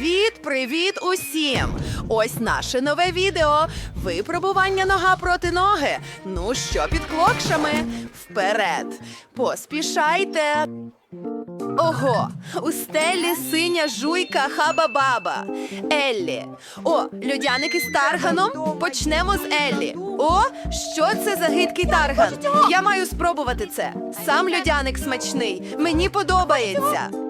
Привіт, привіт усім! Ось наше нове відео. Випробування нога проти ноги. Ну що під клокшами? Вперед! Поспішайте! Ого, у стелі синя жуйка хаба-баба. Еллі. О, людяники з тарганом. Почнемо з Еллі. О, що це за гидкий тарган? Я маю спробувати це. Сам людяник смачний. Мені подобається.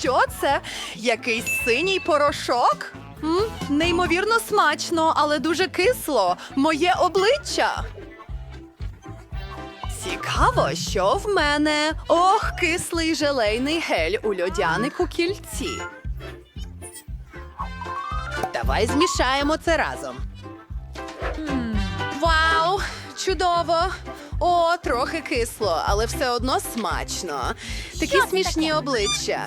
Що це? Якийсь синій порошок? М? Неймовірно смачно, але дуже кисло. Моє обличчя. Цікаво, що в мене. Ох, кислий желейний гель у льодянику кільці. Давай змішаємо це разом. Вау! Чудово! О, трохи кисло, але все одно смачно. Такі смішні обличчя.